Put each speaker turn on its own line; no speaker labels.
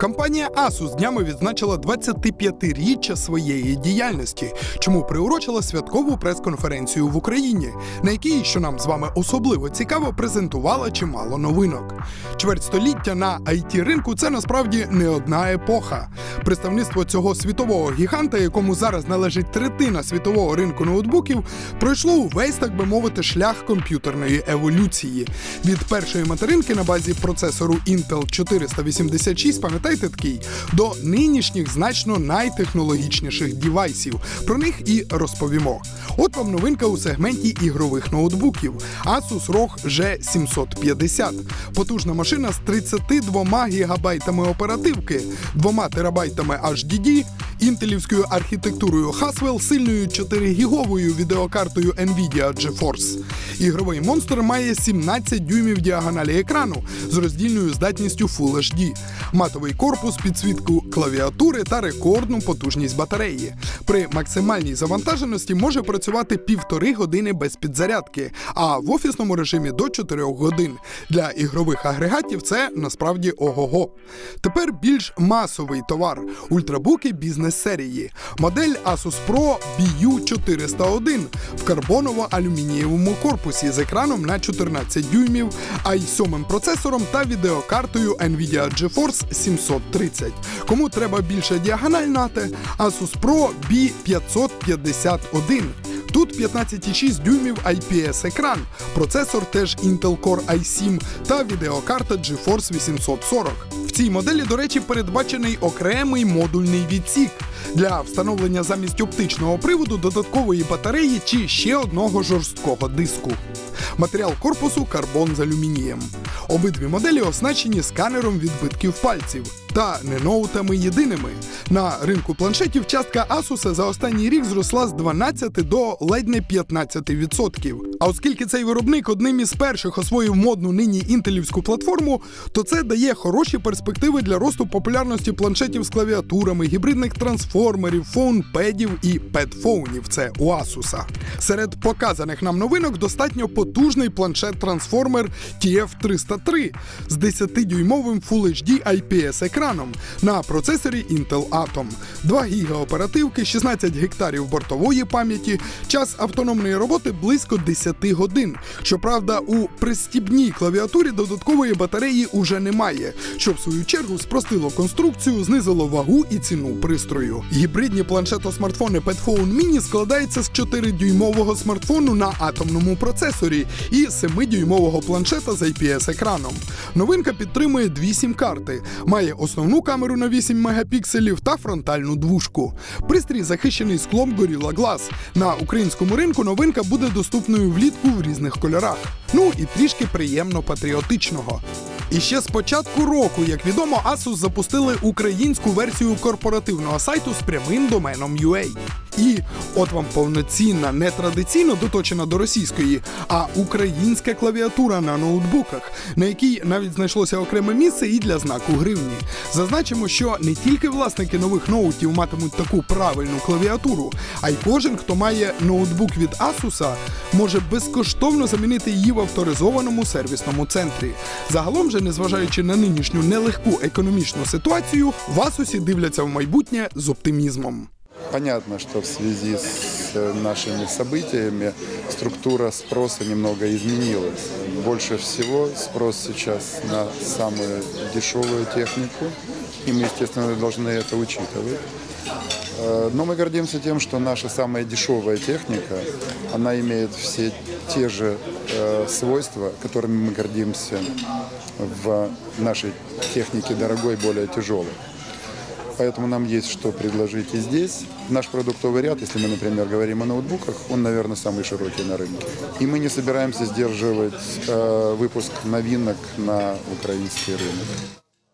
Компанія Asus днями відзначила 25-річчя своєї діяльності, чому приурочила святкову прес-конференцію в Україні, на якій, що нам з вами особливо цікаво, презентувала чимало новинок. Чверть століття на it ринку це насправді не одна епоха. Представництво цього світового гіганта, якому зараз належить третина світового ринку ноутбуків, пройшло увесь, так би мовити, шлях комп'ютерної еволюції. Від першої материнки на базі процесору Intel 486, пам'ятаєте такий, до нинішніх значно найтехнологічніших дівайсів. Про них і розповімо. От вам новинка у сегменті ігрових ноутбуків Asus ROG G750. Потужна машина з 32 гігабайтами оперативки, 2 терабайтами HDD, інтелівською архітектурою Haswell, сильною 4-гіговою відеокартою Nvidia GeForce. Ігровий монстр має 17 дюймів діагоналі екрану з роздільною здатністю Full HD, матовий корпус, підсвітку клавіатури та рекордну потужність батареї. При максимальній завантаженості може працювати півтори години без підзарядки, а в офісному режимі до 4 годин. Для ігрових агрегатів це насправді ого-го. Тепер більш масовий товар ультрабуки бізнес-серії. Модель Asus Pro BU401 в карбоново-алюмінієвому корпусі з екраном на 14 дюймів, i7 процесором та відеокартою Nvidia GeForce 730. Кому треба більше діагональ нати? Asus Pro B551. Тут 15,6 дюймів IPS екран, процесор теж Intel Core i7 та відеокарта GeForce 840. В цій моделі, до речі, передбачений окремий модульний відсік для встановлення замість оптичного приводу додаткової батареї чи ще одного жорсткого диску. Матеріал корпусу карбон з алюмінієм. Обидві моделі оснащені сканером відбитків пальців та не ноутами єдиними. На ринку планшетів частка Asus за останній рік зросла з 12 до ледь не 15%. А оскільки цей виробник одним із перших освоїв модну нині інтелівську платформу, то це дає хороші перспективи для росту популярності планшетів з клавіатурами, гібридних трансформерів, фоунпедів і педфоунів. Це у Asus. Серед показаних нам новинок достатньо потужний планшет-трансформер TF303 з 10-дюймовим Full HD IPS екраном на процесорі Intel Atom, 2 ГБ оперативки, 16 гектарів бортової пам'яті, час автономної роботи близько 10 годин. Щоправда, у пристібній клавіатурі додаткової батареї уже немає, що в свою чергу спростило конструкцію, знизило вагу і ціну пристрою. Гібридні планшето-смартфони Padphone Mini складаються з 4-дюймового смартфону на атомному процесорі і 7-дюймового планшета з IPS-екраном. Новинка підтримує дві сім-карти, має основну камеру на 8 мегапікселів та фронтальну двушку. Пристрій захищений склом Gorilla Glass. На українському ринку новинка буде доступною влітку в різних кольорах. Ну і трішки приємно патріотичного. І ще з початку року, як відомо, Asus запустили українську версію корпоративного сайту з прямим доменом UA. І от вам повноцінна, не традиційно доточена до російської, а українська клавіатура на ноутбуках, на якій навіть знайшлося окреме місце і для знаку гривні. Зазначимо, що не тільки власники нових ноутів матимуть таку правильну клавіатуру, а й кожен, хто має ноутбук від Asus, може безкоштовно замінити її в авторизованому сервісному центрі. Загалом же, незважаючи на нинішню нелегку економічну ситуацію, в Asus дивляться в майбутнє з оптимізмом.
Понятно, что в связи с э, нашими событиями структура спроса немного изменилась. Больше всего спрос сейчас на самую дешевую технику, и мы, естественно, должны это учитывать. Э, Но мы гордимся тем, что наша самая дешевая техника, она имеет все те же э, свойства, которыми мы гордимся в нашей технике дорогой, более тяжелой. Поэтому нам есть что предложить и здесь. Наш продуктовый ряд, если мы, например, говорим о ноутбуках, он, наверное, самый широкий на рынке. И мы не собираемся сдерживать э, выпуск новинок на украинский рынок.